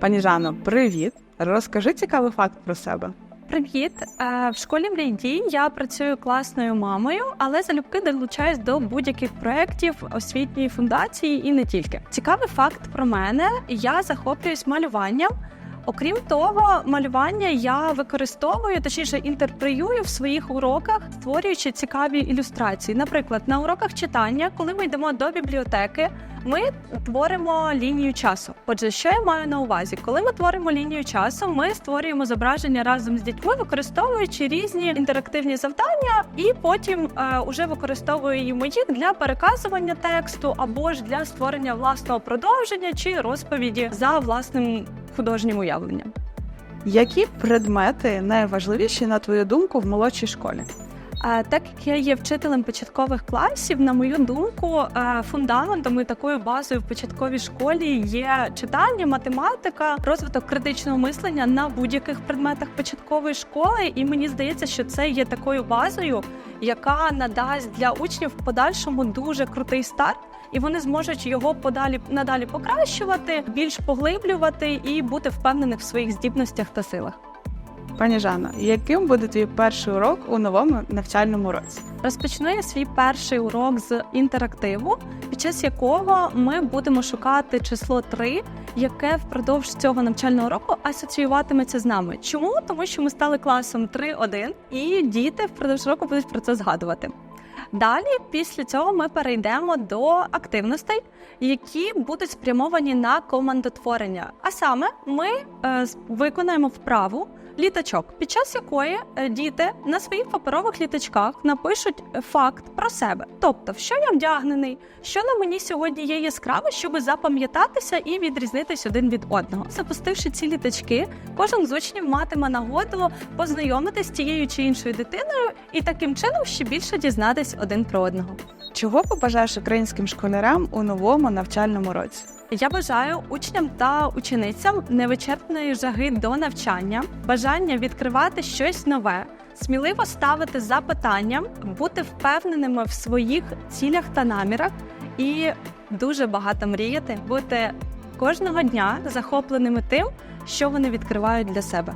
Пані Жано, привіт! Розкажи цікавий факт про себе. Привіт! Е, В школі мрій я працюю класною мамою, але залюбки долучаюсь до будь-яких проєктів освітньої фундації і не тільки. Цікавий факт про мене: я захоплююсь малюванням. Окрім того, малювання я використовую, точніше інтерпреюю в своїх уроках, створюючи цікаві ілюстрації. Наприклад, на уроках читання, коли ми йдемо до бібліотеки, ми творимо лінію часу. Отже, що я маю на увазі? Коли ми творимо лінію часу, ми створюємо зображення разом з дітьми, використовуючи різні інтерактивні завдання, і потім е, уже використовуємо їх для переказування тексту або ж для створення власного продовження чи розповіді за власним художнім уявленням. Які предмети найважливіші, на твою думку, в молодшій школі? А так як я є вчителем початкових класів, на мою думку, фундаментом і такою базою в початковій школі є читання, математика, розвиток критичного мислення на будь-яких предметах початкової школи. І мені здається, що це є такою базою, яка надасть для учнів в подальшому дуже крутий старт. І вони зможуть його подалі надалі покращувати, більш поглиблювати і бути впевнених в своїх здібностях та силах. Пані Жано, яким буде твій перший урок у новому навчальному році? Розпочну я свій перший урок з інтерактиву, під час якого ми будемо шукати число 3, яке впродовж цього навчального року асоціюватиметься з нами. Чому? Тому що ми стали класом 3-1, і діти впродовж року будуть про це згадувати. Далі, після цього, ми перейдемо до активностей, які будуть спрямовані на командотворення. А саме ми е, виконаємо вправу літачок, під час якої е, діти на своїх паперових літачках напишуть факт про себе, тобто, в що я вдягнений, що на мені сьогодні є яскраве, щоб запам'ятатися і відрізнитись один від одного. Запустивши ці літачки, кожен з учнів матиме нагоду познайомитись з тією чи іншою дитиною і таким чином ще більше дізнатись один про одного. Чого побажаєш українським школярам у новому навчальному році? Я бажаю учням та ученицям невичерпної жаги до навчання, бажання відкривати щось нове, сміливо ставити запитання, бути впевненими в своїх цілях та намірах і дуже багато мріяти, бути кожного дня захопленими тим, що вони відкривають для себе.